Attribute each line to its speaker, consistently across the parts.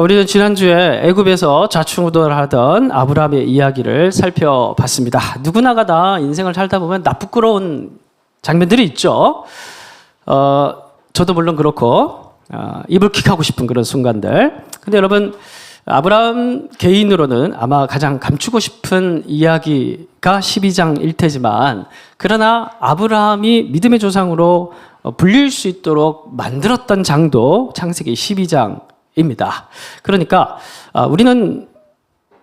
Speaker 1: 우리는 지난주에 애굽에서 좌충우돌하던 아브라함의 이야기를 살펴봤습니다. 누구나가 다 인생을 살다 보면 나 부끄러운 장면들이 있죠. 어, 저도 물론 그렇고 어, 입을 킥하고 싶은 그런 순간들. 근데 여러분 아브라함 개인으로는 아마 가장 감추고 싶은 이야기가 12장일 테지만 그러나 아브라함이 믿음의 조상으로 어, 불릴 수 있도록 만들었던 장도 창세기 12장 입니다. 그러니까 아, 우리는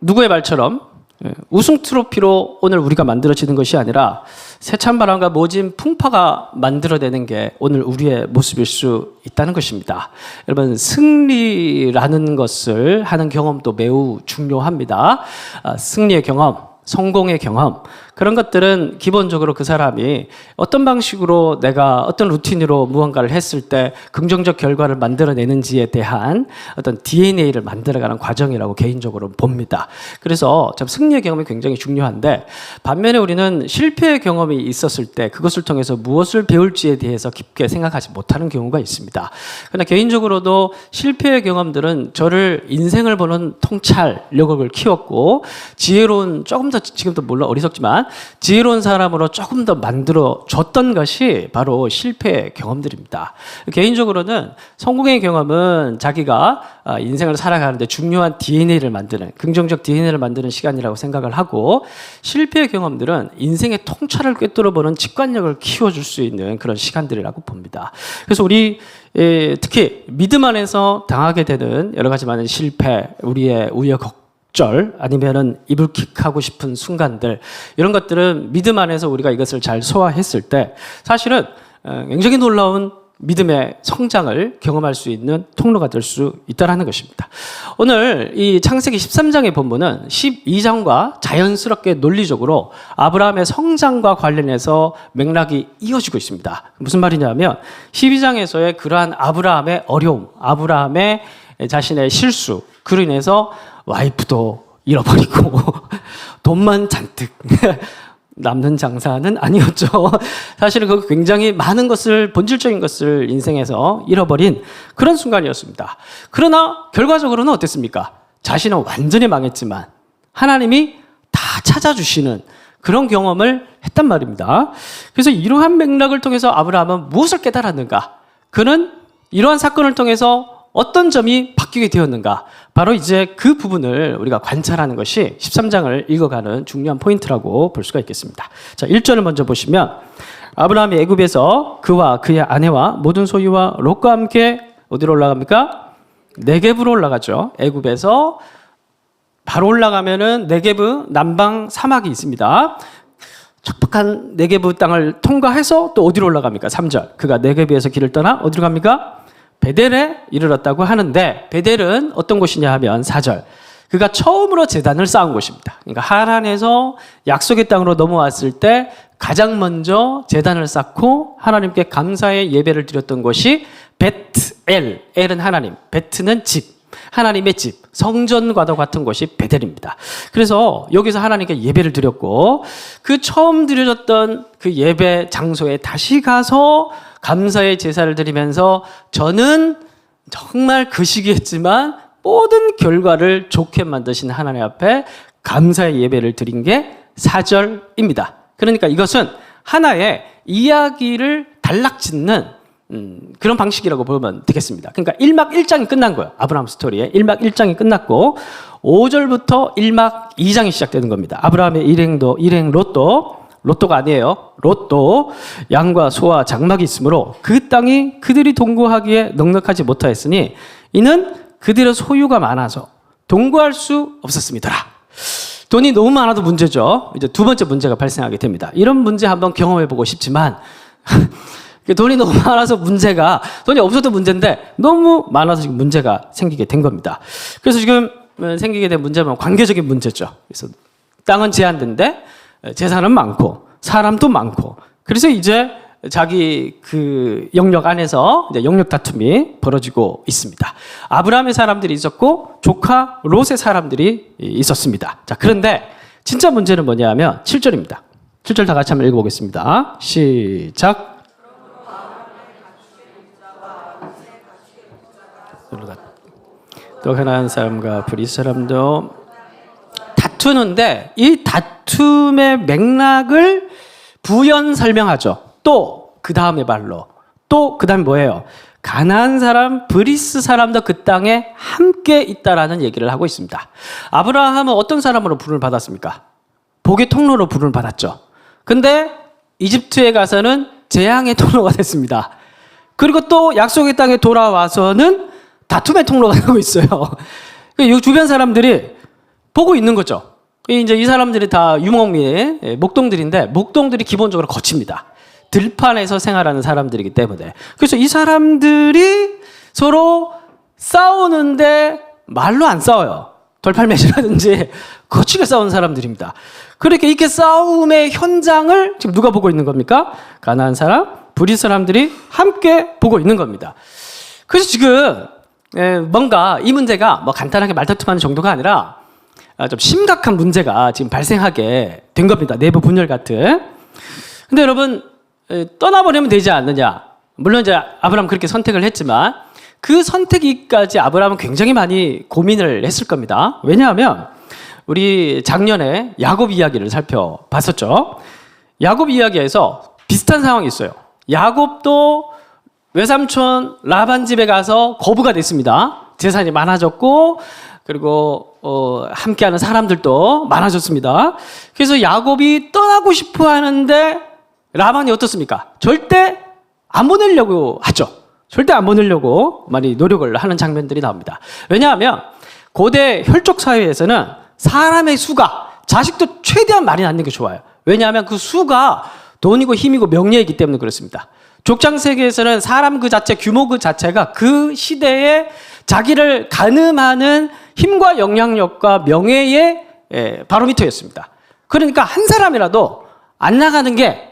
Speaker 1: 누구의 말처럼 예, 우승 트로피로 오늘 우리가 만들어지는 것이 아니라 세찬 바람과 모진 풍파가 만들어내는 게 오늘 우리의 모습일 수 있다는 것입니다. 여러분 승리라는 것을 하는 경험도 매우 중요합니다. 아, 승리의 경험, 성공의 경험 그런 것들은 기본적으로 그 사람이 어떤 방식으로 내가 어떤 루틴으로 무언가를 했을 때 긍정적 결과를 만들어내는지에 대한 어떤 DNA를 만들어가는 과정이라고 개인적으로 봅니다. 그래서 참 승리의 경험이 굉장히 중요한데 반면에 우리는 실패의 경험이 있었을 때 그것을 통해서 무엇을 배울지에 대해서 깊게 생각하지 못하는 경우가 있습니다. 그러나 개인적으로도 실패의 경험들은 저를 인생을 보는 통찰력을 키웠고 지혜로운 조금 더 지금도 물론 어리석지만 지혜로운 사람으로 조금 더 만들어 줬던 것이 바로 실패의 경험들입니다. 개인적으로는 성공의 경험은 자기가 아, 인생을 살아가는데 중요한 DNA를 만드는 긍정적 DNA를 만드는 시간이라고 생각을 하고 실패의 경험들은 인생의 통찰을 꿰뚫어 보는 직관력을 키워줄 수 있는 그런 시간들이라고 봅니다. 그래서 우리 에, 특히 믿음 안에서 당하게 되는 여러 가지 많은 실패, 우리의 우여곡 절 아니면은 이불킥하고 싶은 순간들 이런 것들은 믿음 안에서 우리가 이것을 잘 소화했을 때 사실은 어, 굉장히 놀라운 믿음의 성장을 경험할 수 있는 통로가 될 수 있다라는 것입니다. 오늘 이 창세기 13장의 본문은 12장과 자연스럽게 논리적으로 아브라함의 성장과 관련해서 맥락이 이어지고 있습니다. 무슨 말이냐면 12장에서의 그러한 아브라함의 어려움, 아브라함의 자신의 실수, 그로 인해서 와이프도 잃어버리고 돈만 잔뜩 남는 장사는 아니었죠. 사실은 그 굉장히 많은 것을 본질적인 것을 인생에서 잃어버린 그런 순간이었습니다. 그러나 결과적으로는 어땠습니까? 자신은 완전히 망했지만 하나님이 다 찾아주시는 그런 경험을 했단 말입니다. 그래서 이러한 맥락을 통해서 아브라함은 무엇을 깨달았는가? 그는 이러한 사건을 통해서 어떤 점이 바뀌게 되었는가? 바로 이제 그 부분을 우리가 관찰하는 것이 13장을 읽어가는 중요한 포인트라고 볼 수가 있겠습니다. 자, 1절을 먼저 보시면 아브라함이 애굽에서 그와 그의 아내와 모든 소유와 롯과 함께 어디로 올라갑니까? 네겝으로 올라가죠. 애굽에서 바로 올라가면은 네겝의 남방 사막이 있습니다. 척박한 네겝의 땅을 통과해서 또 어디로 올라갑니까? 3절. 그가 네겝에서 길을 떠나 어디로 갑니까? 베델에 이르렀다고 하는데 베델은 어떤 곳이냐 하면 4절. 그가 처음으로 재단을 쌓은 곳입니다. 그러니까 하란에서 약속의 땅으로 넘어왔을 때 가장 먼저 재단을 쌓고 하나님께 감사의 예배를 드렸던 곳이 베트엘. 엘은 하나님, 베트는 집. 하나님의 집, 성전과도 같은 곳이 베델입니다. 그래서 여기서 하나님께 예배를 드렸고 그 처음 드려졌던 그 예배 장소에 다시 가서 감사의 제사를 드리면서 저는 정말 그 시기였지만 모든 결과를 좋게 만드신 하나님 앞에 감사의 예배를 드린 게 4절입니다. 그러니까 이것은 하나의 이야기를 단락 짓는 음, 그런 방식이라고 보면 되겠습니다. 그러니까 1막 1장이 끝난 거예요. 아브라함 스토리에 1막 1장이 끝났고 5절부터 1막 2장이 시작되는 겁니다. 아브라함의 일행도 일행 롯도 로또가 아니에요. 로또 양과 소와 장막이 있으므로 그 땅이 그들이 동거하기에 넉넉하지 못하였으니 이는 그들의 소유가 많아서 동거할 수 없었습니다. 돈이 너무 많아도 문제죠. 이제 두 번째 문제가 발생하게 됩니다. 이런 문제 한번 경험해 보고 싶지만 돈이 너무 많아서 문제가 돈이 없어도 문제인데 너무 많아서 지금 문제가 생기게 된 겁니다. 그래서 지금 생기게 된 문제는 관계적인 문제죠. 그래서 땅은 제한된데 재산은 많고 사람도 많고 그래서 이제 자기 그 영역 안에서 영역 다툼이 벌어지고 있습니다. 아브라함의 사람들이 있었고 조카 롯의 사람들이 있었습니다. 자, 그런데 진짜 문제는 뭐냐면 7절입니다. 7절 다 같이 한번 읽어보겠습니다. 시작. 또 가나안 사람과 브리 사람도 다투는데 이 다툼의 맥락을 부연 설명하죠. 또 그 다음에 말로 또 그 다음에 뭐예요? 가나안 사람, 브리스 사람도 그 땅에 함께 있다라는 얘기를 하고 있습니다. 아브라함은 어떤 사람으로 부름을 받았습니까? 복의 통로로 부름을 받았죠. 근데 이집트에 가서는 재앙의 통로가 됐습니다. 그리고 또 약속의 땅에 돌아와서는 다툼의 통로가 되고 있어요. 이 주변 사람들이 보고 있는 거죠. 이제 이 사람들이 다 유목민, 예, 목동들인데 목동들이 기본적으로 거칩니다. 들판에서 생활하는 사람들이기 때문에. 그래서 이 사람들이 서로 싸우는데 말로 안 싸워요. 돌팔매질하든지 거치게 싸우는 사람들입니다. 그렇게 이렇게 싸움의 현장을 지금 누가 보고 있는 겁니까? 가나안 사람, 브리 사람들이 함께 보고 있는 겁니다. 그래서 지금 에, 뭔가 이 문제가 뭐 간단하게 말다툼하는 정도가 아니라 아, 좀 심각한 문제가 지금 발생하게 된 겁니다. 내부 분열 같은. 근데 여러분 에, 떠나버리면 되지 않느냐? 물론 이제 아브라함 그렇게 선택을 했지만 그 선택이까지 아브라함은 굉장히 많이 고민을 했을 겁니다. 왜냐하면 우리 작년에 야곱 이야기를 살펴봤었죠. 야곱 이야기에서 비슷한 상황이 있어요. 야곱도 외삼촌 라반 집에 가서 거부가 됐습니다. 재산이 많아졌고 그리고 어, 함께하는 사람들도 많아졌습니다. 그래서 야곱이 떠나고 싶어 하는데 라반이 어떻습니까? 절대 안 보내려고 하죠. 절대 안 보내려고 많이 노력을 하는 장면들이 나옵니다. 왜냐하면 고대 혈족 사회에서는 사람의 수가 자식도 최대한 많이 낳는 게 좋아요. 왜냐하면 그 수가 돈이고 힘이고 명예이기 때문에 그렇습니다. 족장 세계에서는 사람 그 자체, 규모 그 자체가 그 시대에 자기를 가늠하는 힘과 영향력과 명예의 예, 바로미터였습니다. 그러니까 한 사람이라도 안 나가는 게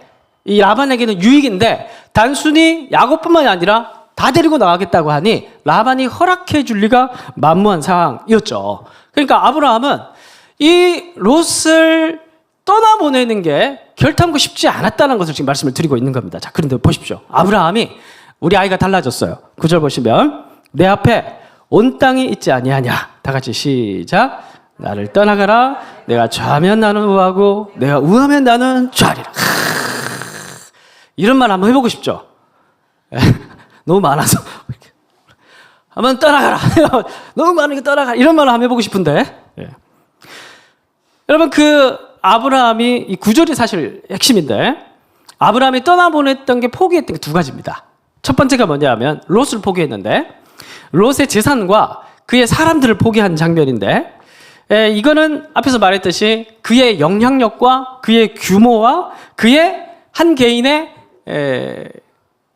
Speaker 1: 이 라반에게는 유익인데 단순히 야곱뿐만이 아니라 다 데리고 나가겠다고 하니 라반이 허락해 줄 리가 만무한 상황이었죠. 그러니까 아브라함은 이 롯을 떠나보내는 게 결탄코 쉽지 않았다는 것을 지금 말씀을 드리고 있는 겁니다. 자, 그런데 보십시오. 아브라함이 우리 아이가 달라졌어요. 구절 보시면 내 앞에 온 땅이 있지 아니하냐. 다 같이 시작. 나를 떠나가라. 내가 좌하면 나는 우하고 내가 우하면 나는 좌리라. 이런 말 한번 해보고 싶죠. 너무 많아서 한번 떠나가라. 너무 많으니까 떠나가. 이런 말 한번 해보고 싶은데. 예. 여러분 그 아브라함이 이 구절이 사실 핵심인데 아브라함이 떠나보냈던 게 포기했던 게 두 가지입니다. 첫 번째가 뭐냐면 롯을 포기했는데 롯의 재산과 그의 사람들을 포기한 장면인데 에, 이거는 앞에서 말했듯이 그의 영향력과 그의 규모와 그의 한 개인의 에,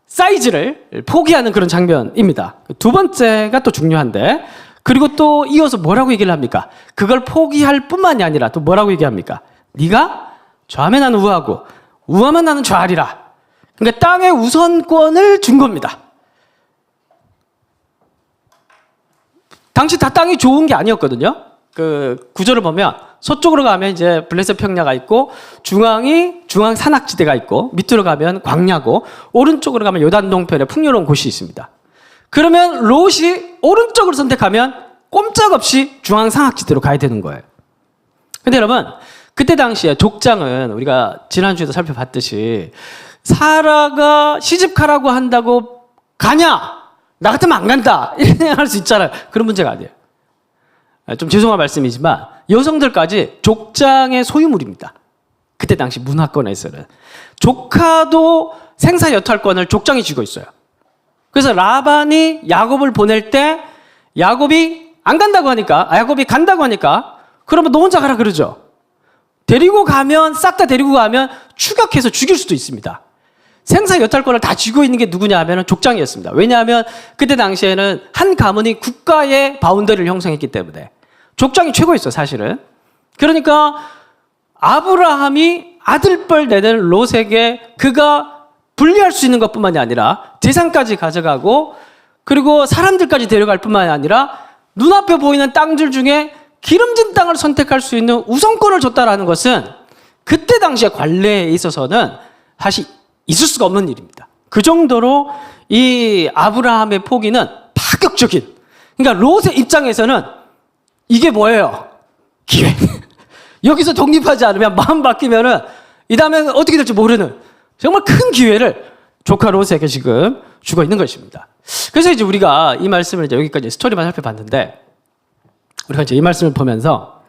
Speaker 1: 사이즈를 포기하는 그런 장면입니다. 두 번째가 또 중요한데 그리고 또 이어서 뭐라고 얘기를 합니까? 그걸 포기할 뿐만이 아니라 또 뭐라고 얘기합니까? 네가 좌하면 나는 우하고 우하면 나는 좌하리라. 그러니까 땅의 우선권을 준 겁니다. 당시 다 땅이 좋은 게 아니었거든요. 그 구조를 보면 서쪽으로 가면 이제 블레셋 평야가 있고 중앙이 중앙 산악지대가 있고 밑으로 가면 광야고 오른쪽으로 가면 요단 동편에 풍요로운 곳이 있습니다. 그러면 롯이 오른쪽을 선택하면 꼼짝없이 중앙 산악지대로 가야 되는 거예요. 근데 여러분 그때 당시에 족장은 우리가 지난주에도 살펴봤듯이 사라가 시집가라고 한다고 가냐? 나 같으면 안 간다. 이렇게 할 수 있잖아요. 그런 문제가 아니에요. 좀 죄송한 말씀이지만 여성들까지 족장의 소유물입니다. 그때 당시 문화권에서는 조카도 생사 여탈권을 족장이 쥐고 있어요. 그래서 라반이 야곱을 보낼 때 야곱이 안 간다고 하니까 아, 야곱이 간다고 하니까 그러면 너 혼자 가라 그러죠. 데리고 가면 싹 다 데리고 가면 추격해서 죽일 수도 있습니다. 생사 여탈권을 다 쥐고 있는 게 누구냐 하면 족장이었습니다. 왜냐하면 그때 당시에는 한 가문이 국가의 바운더리를 형성했기 때문에 족장이 최고였어요, 사실은. 그러니까 아브라함이 아들뻘 내는 롯에게 그가 분리할 수 있는 것뿐만이 아니라 재산까지 가져가고 그리고 사람들까지 데려갈 뿐만이 아니라 눈앞에 보이는 땅들 중에 기름진 땅을 선택할 수 있는 우선권을 줬다라는 것은 그때 당시의 관례에 있어서는 사실 있을 수가 없는 일입니다. 그 정도로 이 아브라함의 포기는 파격적인 그러니까 롯의 입장에서는 이게 뭐예요? 기회. 여기서 독립하지 않으면 마음 바뀌면은 이 다음에 어떻게 될지 모르는 정말 큰 기회를 조카 롯에게 지금 주고 있는 것입니다. 그래서 이제 우리가 이 말씀을 이제 여기까지 스토리만 살펴봤는데 우리가 이제 이 말씀을 보면서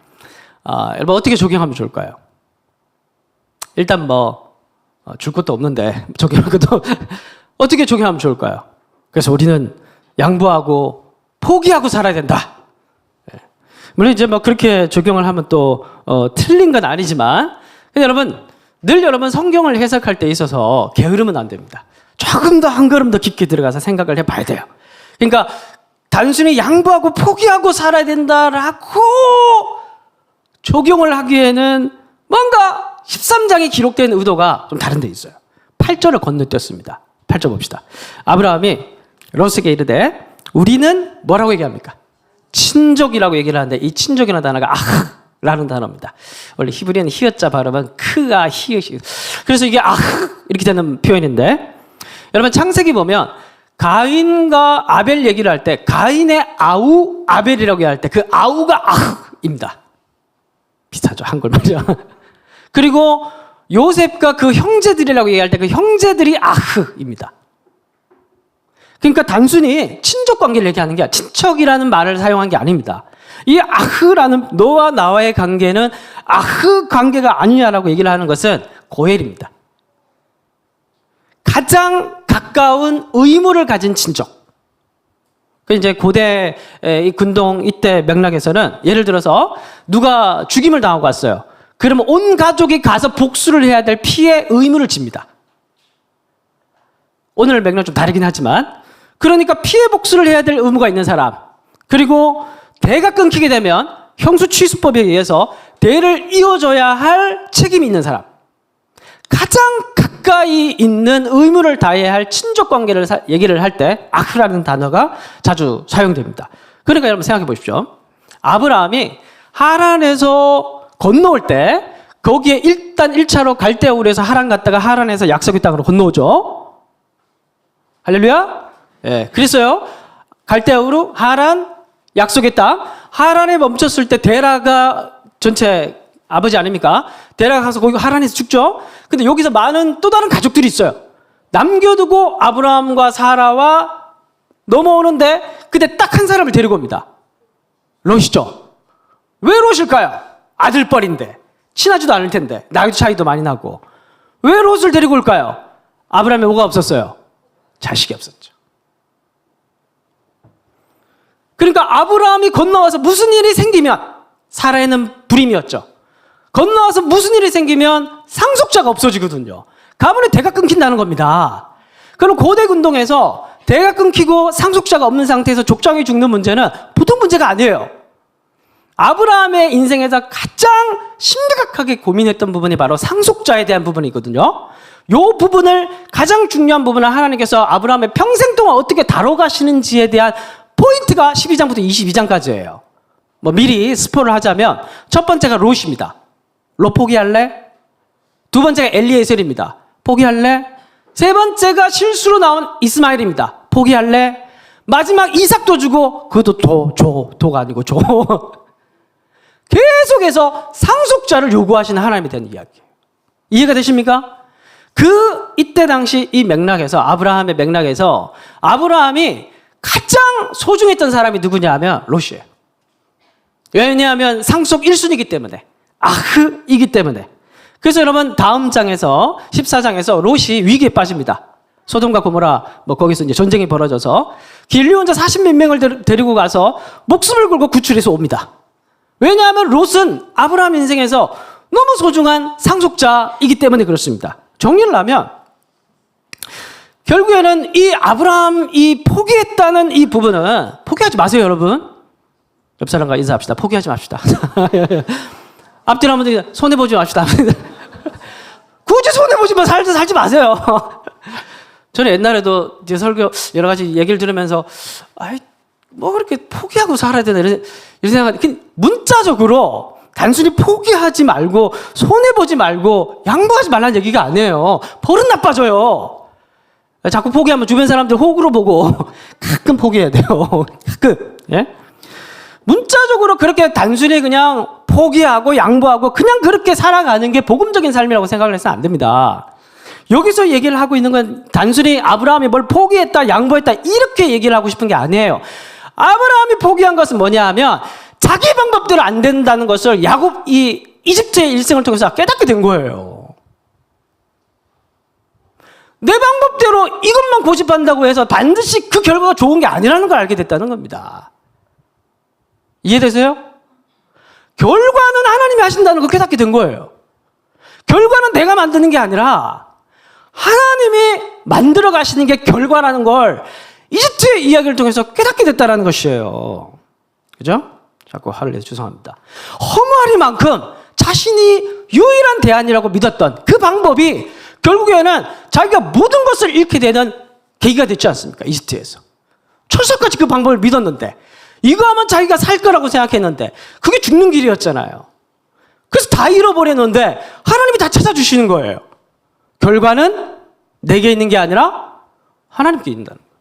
Speaker 1: 아, 여러분 어떻게 적용하면 좋을까요? 일단 뭐 어, 줄 것도 없는데 적용할 것도 어떻게 적용하면 좋을까요? 그래서 우리는 양보하고 포기하고 살아야 된다. 예. 물론 이제 뭐 그렇게 적용을 하면 또 어, 틀린 건 아니지만 근데 여러분 늘 여러분 성경을 해석할 때 있어서 게으르면 안 됩니다. 조금 더 한 걸음 더 깊게 들어가서 생각을 해봐야 돼요. 그러니까 단순히 양보하고 포기하고 살아야 된다라고 적용을 하기에는 뭔가 13장에 기록된 의도가 좀 다른 데 있어요. 8절을 건너뛰었습니다. 8절 봅시다. 아브라함이 롯에게 이르되 우리는 뭐라고 얘기합니까? 친족이라고 얘기를 하는데 이 친족이라는 단어가 아흐라는 단어입니다. 원래 히브리어는 히읗자 발음은 크가 히읗이 그래서 이게 아흐 이렇게 되는 표현인데 여러분 창세기 보면 가인과 아벨 얘기를 할 때 가인의 아우 아벨이라고 할 때 그 아우가 아흐입니다. 비슷하죠 한글말이죠. 그리고 요셉과 그 형제들이라고 얘기할 때 그 형제들이 아흐입니다. 그러니까 단순히 친족 관계를 얘기하는 게 아니라 친척이라는 말을 사용한 게 아닙니다. 이 아흐라는 너와 나와의 관계는 아흐 관계가 아니냐라고 얘기를 하는 것은 고엘입니다. 가장 가까운 의무를 가진 친족. 그 이제 고대 이 군동 이때 맥락에서는 예를 들어서 누가 죽임을 당하고 왔어요. 그러면 온 가족이 가서 복수를 해야 될 피해 의무를 집니다. 오늘 맥락 좀 다르긴 하지만 그러니까 피해 복수를 해야 될 의무가 있는 사람 그리고 대가 끊기게 되면 형수 취수법에 의해서 대를 이어줘야 할 책임이 있는 사람 가장 가까이 있는 의무를 다해야 할 친족 관계를 사- 얘기를 할 때 아흐라는 단어가 자주 사용됩니다. 그러니까 여러분 생각해 보십시오. 아브라함이 하란에서 건너올 때 거기에 일단 1차로 갈대우르에서 하란 갔다가 하란에서 약속의 땅으로 건너오죠. 할렐루야. 예, 그랬어요. 갈대우르 하란 약속의 땅 하란에 멈췄을 때 데라가 전체 아버지 아닙니까? 데라가 가서 거기 하란에서 죽죠. 근데 여기서 많은 또 다른 가족들이 있어요. 남겨두고 아브라함과 사라와 넘어오는데 그때 딱 한 사람을 데리고 옵니다. 롯이죠. 왜 롯일까요? 아들뻘인데 친하지도 않을 텐데 나이 차이도 많이 나고 왜 롯을 데리고 올까요? 아브라함에 뭐가 없었어요? 자식이 없었죠. 그러니까 아브라함이 건너와서 무슨 일이 생기면 사라에는 불임이었죠. 건너와서 무슨 일이 생기면 상속자가 없어지거든요. 가문의 대가 끊긴다는 겁니다. 그럼 고대 군동에서 대가 끊기고 상속자가 없는 상태에서 족장이 죽는 문제는 보통 문제가 아니에요. 아브라함의 인생에서 가장 심각하게 고민했던 부분이 바로 상속자에 대한 부분이거든요. 요 부분을 가장 중요한 부분을 하나님께서 아브라함의 평생 동안 어떻게 다뤄가시는지에 대한 포인트가 12장부터 22장까지예요. 뭐 미리 스포를 하자면 첫 번째가 롯입니다. 롯 포기할래? 두 번째가 엘리에셀입니다. 포기할래? 세 번째가 실수로 나온 이스마엘입니다. 포기할래? 마지막 이삭도 주고 그것도 도, 조, 도가 아니고 조. 계속해서 상속자를 요구하시는 하나님에 대한 이야기예요. 이해가 되십니까? 그 이때 당시 이 맥락에서 아브라함의 맥락에서 아브라함이 가장 소중했던 사람이 누구냐 하면 롯이에요. 왜냐하면 상속 1순위이기 때문에 아흐이기 때문에 그래서 여러분 다음 장에서 14장에서 롯이 위기에 빠집니다. 소돔과 고모라 뭐 거기서 이제 전쟁이 벌어져서 길리 혼자 40몇 명을 데리- 데리고 가서 목숨을 걸고 구출해서 옵니다. 왜냐하면 롯은 아브라함 인생에서 너무 소중한 상속자이기 때문에 그렇습니다. 정리를 하면 결국에는 이 아브라함이 포기했다는 이 부분은 포기하지 마세요, 여러분. 옆 사람과 인사합시다. 포기하지 맙시다. 앞뒤로 한번 손해 보지 맙시다. 굳이 손해 보지만 살지 살지 마세요. 저는 옛날에도 이제 설교 여러 가지 얘기를 들으면서 아이 뭐 그렇게 포기하고 살아야 되나 이런 이런 생각. 그 문자적으로 단순히 포기하지 말고 손해 보지 말고 양보하지 말라는 얘기가 아니에요. 버릇 나빠져요. 자꾸 포기하면 주변 사람들 호구로 보고 가끔 포기해야 돼요. 가끔. 예? 문자적으로 그렇게 단순히 그냥 포기하고 양보하고 그냥 그렇게 살아가는 게 복음적인 삶이라고 생각을 해서는 안 됩니다. 여기서 얘기를 하고 있는 건 단순히 아브라함이 뭘 포기했다, 양보했다, 이렇게 얘기를 하고 싶은 게 아니에요. 아브라함이 포기한 것은 뭐냐 하면 자기 방법대로 안 된다는 것을 야곱 이 이집트의 일생을 통해서 깨닫게 된 거예요. 내 방법대로 이것만 고집한다고 해서 반드시 그 결과가 좋은 게 아니라는 걸 알게 됐다는 겁니다. 이해되세요? 결과는 하나님이 하신다는 걸 깨닫게 된 거예요. 결과는 내가 만드는 게 아니라 하나님이 만들어 가시는 게 결과라는 걸 이집트의 이야기를 통해서 깨닫게 됐다는 것이에요. 그죠? 자꾸 화를 내서 죄송합니다. 허무하리만큼 자신이 유일한 대안이라고 믿었던 그 방법이 결국에는 자기가 모든 것을 잃게 되는 계기가 됐지 않습니까? 이집트에서. 철석같이 그 방법을 믿었는데 이거 하면 자기가 살 거라고 생각했는데 그게 죽는 길이었잖아요. 그래서 다 잃어버렸는데 하나님이 다 찾아주시는 거예요. 결과는 내게 있는 게 아니라 하나님께 있는다는 거예요.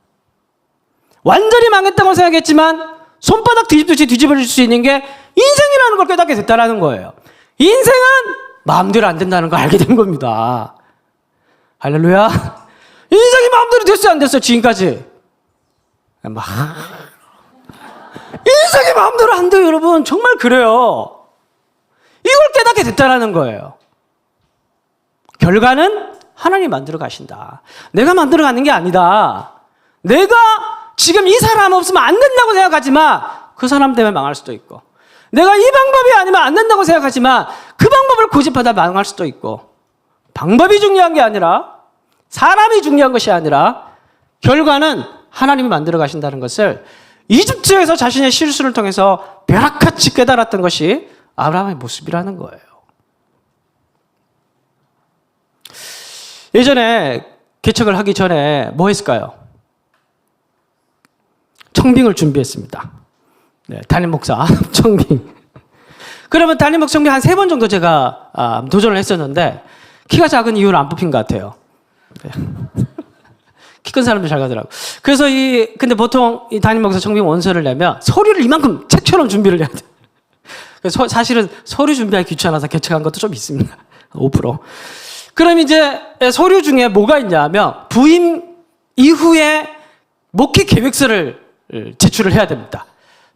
Speaker 1: 완전히 망했다고 생각했지만 손바닥 뒤집듯이 뒤집어질 수 있는 게 인생이라는 걸 깨닫게 됐다는 거예요. 인생은 마음대로 안 된다는 걸 알게 된 겁니다. 할렐루야. 인생이 마음대로 됐어요, 안 됐어요, 지금까지? 막. 인생이 마음대로 안 돼요, 여러분. 정말 그래요. 이걸 깨닫게 됐다는 거예요. 결과는 하나님 만들어 가신다. 내가 만들어 가는 게 아니다. 내가 지금 이 사람 없으면 안 된다고 생각하지만 그 사람 때문에 망할 수도 있고 내가 이 방법이 아니면 안 된다고 생각하지만 그 방법을 고집하다 망할 수도 있고 방법이 중요한 게 아니라 사람이 중요한 것이 아니라 결과는 하나님이 만들어 가신다는 것을 이집트에서 자신의 실수를 통해서 벼락같이 깨달았던 것이 아브라함의 모습이라는 거예요. 예전에 개척을 하기 전에 뭐 했을까요? 청빙을 준비했습니다. 네, 담임 목사 청빙. 그러면 담임 목사 청빙 한 세 번 정도 제가 아, 도전을 했었는데 키가 작은 이유를 안 뽑힌 것 같아요. 네. 키 큰 사람들 잘 가더라고. 그래서 이 근데 보통 이 담임 목사 청빙 원서를 내면 서류를 이만큼 책처럼 준비를 해야 돼. 그래서 사실은 서류 준비하기 귀찮아서 개척한 것도 좀 있습니다. 5%. 그럼 이제 서류 중에 뭐가 있냐면 부임 이후에 목회 계획서를 제출을 해야 됩니다.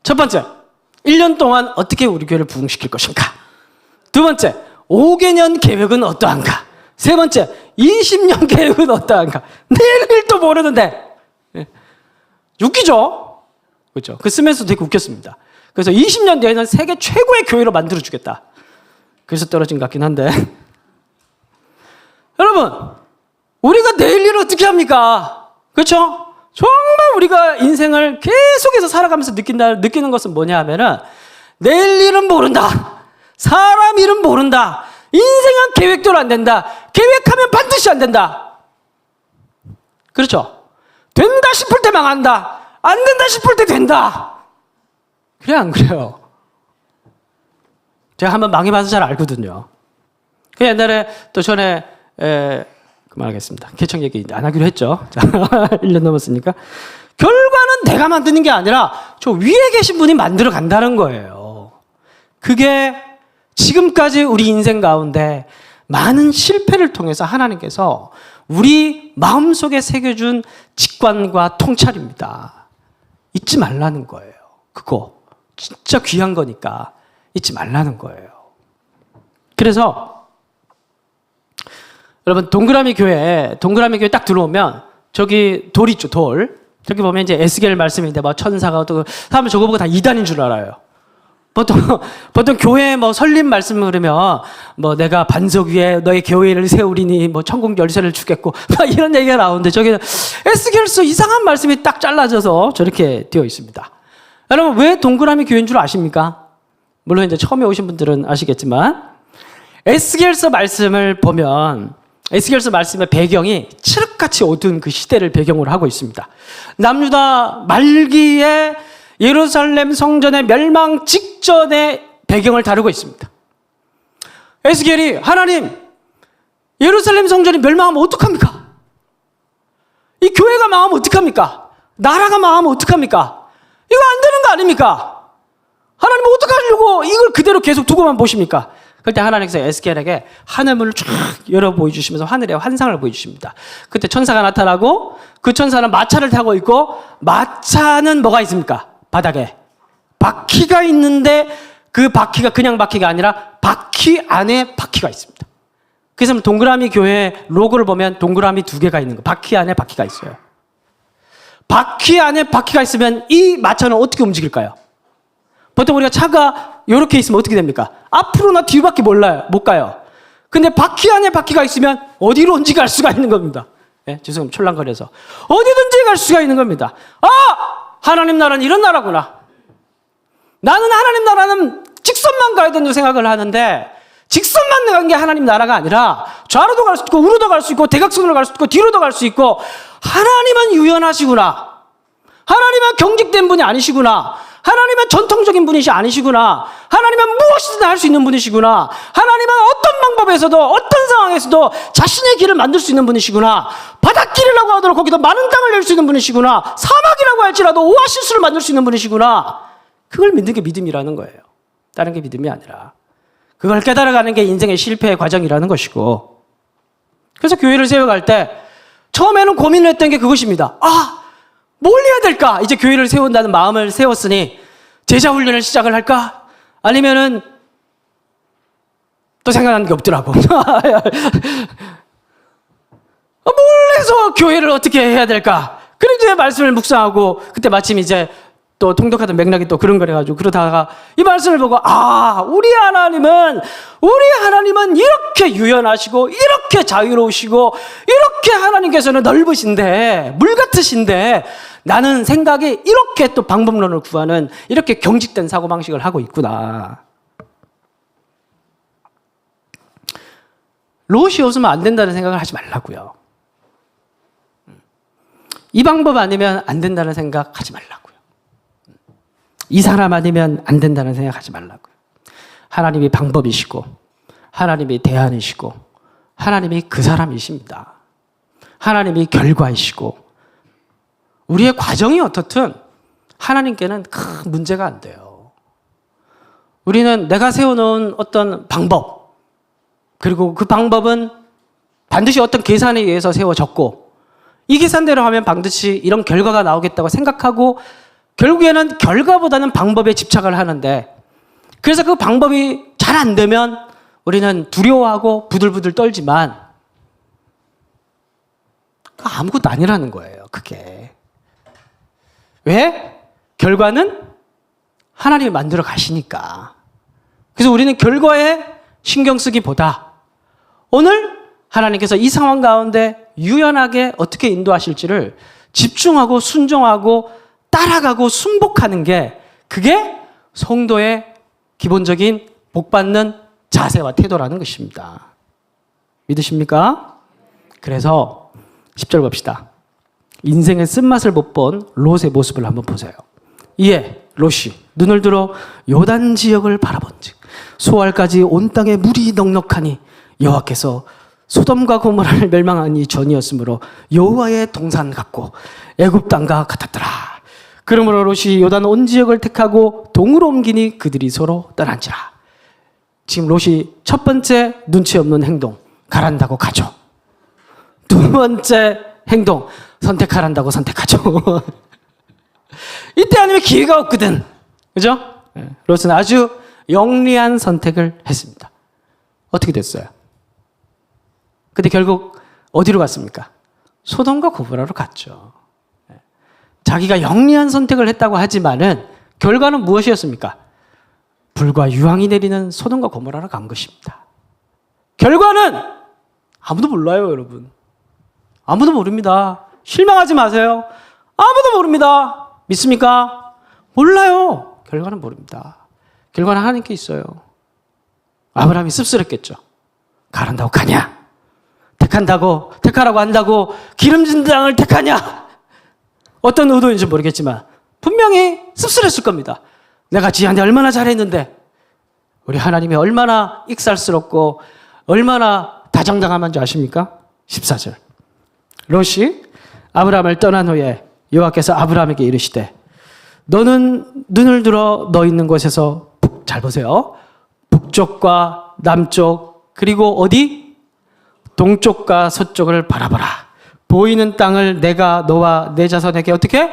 Speaker 1: 첫 번째, 1년 동안 어떻게 우리 교회를 부흥시킬 것인가? 두 번째, 5개년 계획은 어떠한가? 세 번째, 20년 계획은 어떠한가? 내일도 모르는데. 예. 웃기죠? 그렇죠. 그 쓰면서 되게 웃겼습니다. 그래서 20년 뒤에는 세계 최고의 교회로 만들어 주겠다. 그래서 떨어진 것 같긴 한데. 여러분, 우리가 내일 일을 어떻게 합니까? 그렇죠? 정말 우리가 인생을 계속해서 살아가면서 느낀다, 느끼는 것은 뭐냐 하면은, 내일 일은 모른다. 사람 일은 모른다. 인생은 계획대로 안 된다. 계획하면 반드시 안 된다. 그렇죠? 된다 싶을 때 망한다. 안 된다 싶을 때 된다. 그래, 안 그래요? 제가 한번 망해봐서 잘 알거든요. 그 옛날에 또 전에, 에, 그만하겠습니다. 개척 얘기 안 하기로 했죠. 자, 1년 넘었으니까. 결과는 내가 만드는 게 아니라 저 위에 계신 분이 만들어 간다는 거예요. 그게 지금까지 우리 인생 가운데 많은 실패를 통해서 하나님께서 우리 마음속에 새겨준 직관과 통찰입니다. 잊지 말라는 거예요. 그거. 진짜 귀한 거니까 잊지 말라는 거예요. 그래서 여러분 동그라미 교회 동그라미 교회 딱 들어오면 저기 돌 있죠 돌 저기 보면 이제 에스겔 말씀인데 뭐 천사가 또 사람은 저거 보고 다 이단인 줄 알아요. 보통 보통 교회 뭐 설립 말씀을 그러면 뭐 내가 반석 위에 너의 교회를 세우리니 뭐 천국 열쇠를 주겠고 막 이런 얘기가 나오는데 저기는 에스겔서 이상한 말씀이 딱 잘라져서 저렇게 되어 있습니다. 여러분 왜 동그라미 교회인 줄 아십니까? 물론 이제 처음에 오신 분들은 아시겠지만 에스겔서 말씀을 보면 에스겔서 말씀의 배경이 칠흑같이 어두운 그 시대를 배경으로 하고 있습니다. 남유다 말기에 예루살렘 성전의 멸망 직전의 배경을 다루고 있습니다. 에스겔이 하나님 예루살렘 성전이 멸망하면 어떡합니까? 이 교회가 망하면 어떡합니까? 나라가 망하면 어떡합니까? 이거 안 되는 거 아닙니까? 하나님 어떡하려고 이걸 그대로 계속 두고만 보십니까? 그때 하나님께서 에스겔에게 하늘문을 쫙 열어 보여주시면서 하늘의 환상을 보여주십니다. 그때 천사가 나타나고 그 천사는 마차를 타고 있고 마차는 뭐가 있습니까? 바닥에 바퀴가 있는데 그 바퀴가 그냥 바퀴가 아니라 바퀴 안에 바퀴가 있습니다. 그래서 동그라미 교회 로고를 보면 동그라미 두 개가 있는 거. 바퀴 안에 바퀴가 있어요. 바퀴 안에 바퀴가 있으면 이 마차는 어떻게 움직일까요? 보통 우리가 차가 이렇게 있으면 어떻게 됩니까? 앞으로나 뒤로밖에 몰라요. 못 가요. 근데 바퀴 안에 바퀴가 있으면 어디로든지 갈 수가 있는 겁니다. 예, 죄송합니다. 촐랑거려서. 어디든지 갈 수가 있는 겁니다. 아! 하나님 나라는 이런 나라구나. 나는 하나님 나라는 직선만 가야 된다고 생각을 하는데 직선만 간게 하나님 나라가 아니라 좌로도 갈 수 있고 우로도 갈 수 있고 대각선으로 갈 수 있고 뒤로도 갈 수 있고 하나님은 유연하시구나. 하나님은 경직된 분이 아니시구나. 하나님은 전통적인 분이시 아니시구나. 하나님은 무엇이든 할 수 있는 분이시구나. 하나님은 어떤 방법에서도 어떤 상황에서도 자신의 길을 만들 수 있는 분이시구나. 바닷길이라고 하더라도 거기다 많은 땅을 낼 수 있는 분이시구나. 사막이라고 할지라도 오아시스를 만들 수 있는 분이시구나. 그걸 믿는 게 믿음이라는 거예요. 다른 게 믿음이 아니라. 그걸 깨달아가는 게 인생의 실패의 과정이라는 것이고. 그래서 교회를 세워갈 때 처음에는 고민을 했던 게 그것입니다. 아, 뭘 해야 될까? 이제 교회를 세운다는 마음을 세웠으니 제자 훈련을 시작을 할까? 아니면은 또 생각나는 게 없더라고. 어, 뭘 해서 교회를 어떻게 해야 될까? 그래서 이제 말씀을 묵상하고 그때 마침 이제 또 통독하던 맥락이 또 그런 거래가지고 그러다가 이 말씀을 보고 아 우리 하나님은 우리 하나님은 이렇게 유연하시고 이렇게 자유로우시고 이렇게 하나님께서는 넓으신데 물 같으신데 나는 생각에 이렇게 또 방법론을 구하는 이렇게 경직된 사고 방식을 하고 있구나. 롯이 없으면 안 된다는 생각을 하지 말라고요. 이 방법 아니면 안 된다는 생각 하지 말라고요. 이 사람 아니면 안 된다는 생각 하지 말라고요. 하나님이 방법이시고, 하나님이 대안이시고, 하나님이 그 사람이십니다. 하나님이 결과이시고, 우리의 과정이 어떻든 하나님께는 큰 문제가 안 돼요. 우리는 내가 세워놓은 어떤 방법, 그리고 그 방법은 반드시 어떤 계산에 의해서 세워졌고, 이 계산대로 하면 반드시 이런 결과가 나오겠다고 생각하고 결국에는 결과보다는 방법에 집착을 하는데 그래서 그 방법이 잘 안 되면 우리는 두려워하고 부들부들 떨지만 아무것도 아니라는 거예요. 그게. 왜? 결과는 하나님이 만들어 가시니까. 그래서 우리는 결과에 신경 쓰기보다 오늘 하나님께서 이 상황 가운데 유연하게 어떻게 인도하실지를 집중하고 순종하고 따라가고 순복하는 게 그게 성도의 기본적인 복받는 자세와 태도라는 것입니다. 믿으십니까? 그래서 10절 봅시다. 인생의 쓴맛을 못 본 롯의 모습을 한번 보세요. 이에 롯이 눈을 들어 요단 지역을 바라본즉 소알까지 온 땅에 물이 넉넉하니 여호와께서 소돔과 고모라를 멸망하니 전이었으므로 여호와의 동산 같고 애굽 땅과 같았더라. 그러므로 롯이 요단 온 지역을 택하고 동으로 옮기니 그들이 서로 떠난지라. 지금 롯이 첫 번째 눈치 없는 행동 가란다고 가죠. 두 번째 행동 선택하란다고 선택하죠. 이때 아니면 기회가 없거든. 그죠? 롯은 아주 영리한 선택을 했습니다. 어떻게 됐어요? 근데 결국 어디로 갔습니까? 소돔과 고보라로 갔죠. 자기가 영리한 선택을 했다고 하지만은 결과는 무엇이었습니까? 불과 유황이 내리는 소돔과 고모라로 간 것입니다. 결과는 아무도 몰라요, 여러분. 아무도 모릅니다. 실망하지 마세요. 아무도 모릅니다. 믿습니까? 몰라요. 결과는 모릅니다. 결과는 하나님께 있어요. 아브라함이 씁쓸했겠죠. 가란다고 가냐? 택한다고, 택하라고 한다고 기름진 땅을 택하냐? 어떤 의도인지 모르겠지만 분명히 씁쓸했을 겁니다. 내가 지한테 얼마나 잘했는데 우리 하나님이 얼마나 익살스럽고 얼마나 다정다감한 줄 아십니까? 14절. 롯이 아브라함을 떠난 후에 여호와께서 아브라함에게 이르시되 너는 눈을 들어 너 있는 곳에서 북- 잘 보세요. 북쪽과 남쪽 그리고 어디 동쪽과 서쪽을 바라보라. 보이는 땅을 내가 너와 내 자손에게 어떻게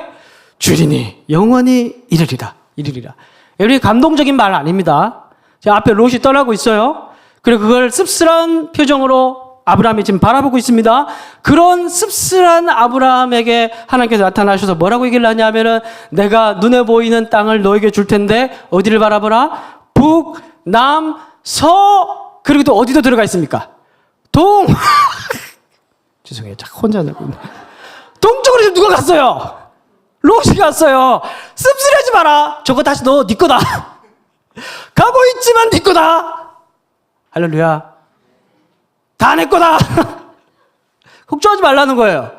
Speaker 1: 주리니 영원히 이르리라. 이르리라. 여기 감동적인 말 아닙니다. 제 앞에 롯이 떠나고 있어요. 그리고 그걸 씁쓸한 표정으로 아브라함이 지금 바라보고 있습니다. 그런 씁쓸한 아브라함에게 하나님께서 나타나셔서 뭐라고 얘기를 하냐면은 내가 눈에 보이는 땅을 너에게 줄 텐데 어디를 바라보라? 북, 남, 서 그리고 또 어디도 들어가 있습니까? 동. 죄송해요. 자 혼자 내고 있네. 동쪽으로 지금 누가 갔어요? 롯이 갔어요. 씁쓸하지 마라. 저거 다시 너네 거다. 가고 있지만 네 거다. 할렐루야. 다 내 거다. 걱정하지 말라는 거예요.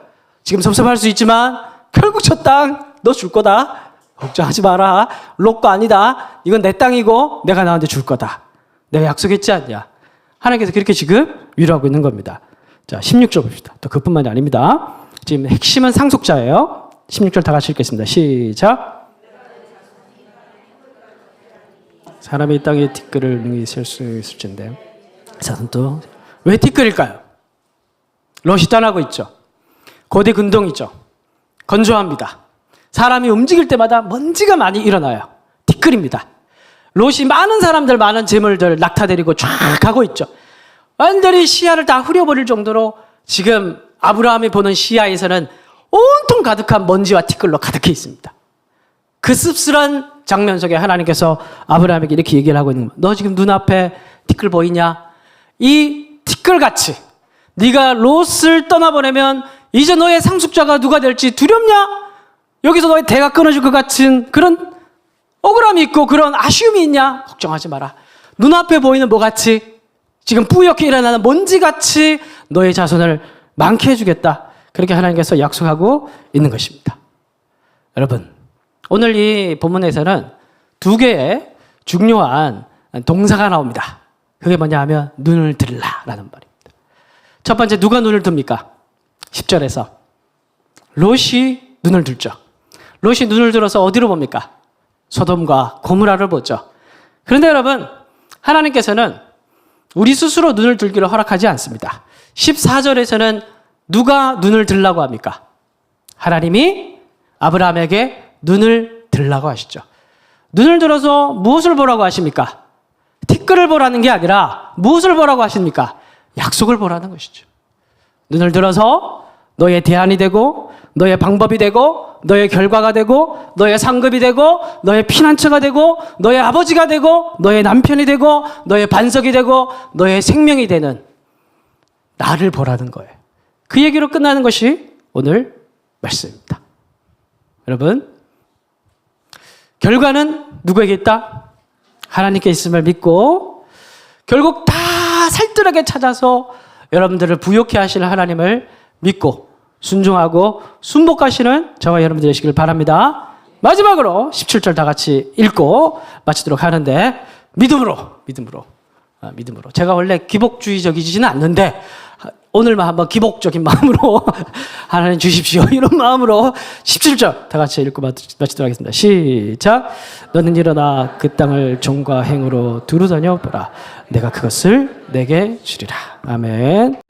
Speaker 1: 지금 섭섭할 수 있지만 결국 저 땅 너 줄 거다. 걱정하지 마라. 롯거 아니다. 이건 내 땅이고 내가 나한테 줄 거다. 내가 약속했지 않냐. 하나님께서 그렇게 지금 위로하고 있는 겁니다. 자, 16절 봅시다. 또 그뿐만이 아닙니다. 지금 핵심은 상속자예요. 16절 다 같이 읽겠습니다. 시작. 사람이 이 땅에 티끌을 능히 셀수 있을진데. 자선 또, 왜 티끌일까요? 롯이 떠나고 있죠. 고대 근동이죠. 건조합니다. 사람이 움직일 때마다 먼지가 많이 일어나요. 티끌입니다. 롯이 많은 사람들, 많은 재물들 낙타데리고 쫙 가고 있죠. 완전히 시야를 다 흐려버릴 정도로 지금 아브라함이 보는 시야에서는 온통 가득한 먼지와 티끌로 가득해 있습니다. 그 씁쓸한 장면 속에 하나님께서 아브라함에게 이렇게 얘기를 하고 있는 거예요. 너 지금 눈앞에 티끌 보이냐? 이 티끌같이 네가 롯을 떠나보내면 이제 너의 상속자가 누가 될지 두렵냐? 여기서 너의 대가 끊어질 것 같은 그런 억울함이 있고 그런 아쉬움이 있냐? 걱정하지 마라. 눈앞에 보이는 뭐 같이 지금 뿌옇게 일어나는 먼지같이 너의 자손을 많게 해주겠다. 그렇게 하나님께서 약속하고 있는 것입니다. 여러분, 오늘 이 본문에서는 두 개의 중요한 동사가 나옵니다. 그게 뭐냐 하면 눈을 들라 라는 말입니다. 첫 번째 누가 눈을 듭니까? 10절에서 롯이 눈을 들죠. 롯이 눈을 들어서 어디로 봅니까? 소돔과 고무라를 보죠. 그런데 여러분, 하나님께서는 우리 스스로 눈을 들기를 허락하지 않습니다. 14절에서는 누가 눈을 들라고 합니까? 하나님이 아브라함에게 눈을 들라고 하시죠. 눈을 들어서 무엇을 보라고 하십니까? 티끌을 보라는 게 아니라 무엇을 보라고 하십니까? 약속을 보라는 것이죠. 눈을 들어서 너의 대안이 되고 너의 방법이 되고 너의 결과가 되고 너의 상급이 되고 너의 피난처가 되고 너의 아버지가 되고 너의 남편이 되고 너의 반석이 되고 너의 생명이 되는 나를 보라는 거예요. 그 얘기로 끝나는 것이 오늘 말씀입니다. 여러분, 결과는 누구에게 있다? 하나님께 있음을 믿고 결국 다 살뜰하게 찾아서 여러분들을 부욕해 하실 하나님을 믿고 순종하고 순복하시는 저와 여러분들 되시길 바랍니다. 마지막으로 17절 다 같이 읽고 마치도록 하는데 믿음으로 믿음으로 아, 믿음으로 제가 원래 기복주의적이지는 않는데 아, 오늘만 한번 기복적인 마음으로 하나님 주십시오 이런 마음으로 17절 다 같이 읽고 마치- 마치도록 하겠습니다. 시작 너는 일어나 그 땅을 종과 행으로 두루 다녀 보라 내가 그것을 내게 주리라 아멘.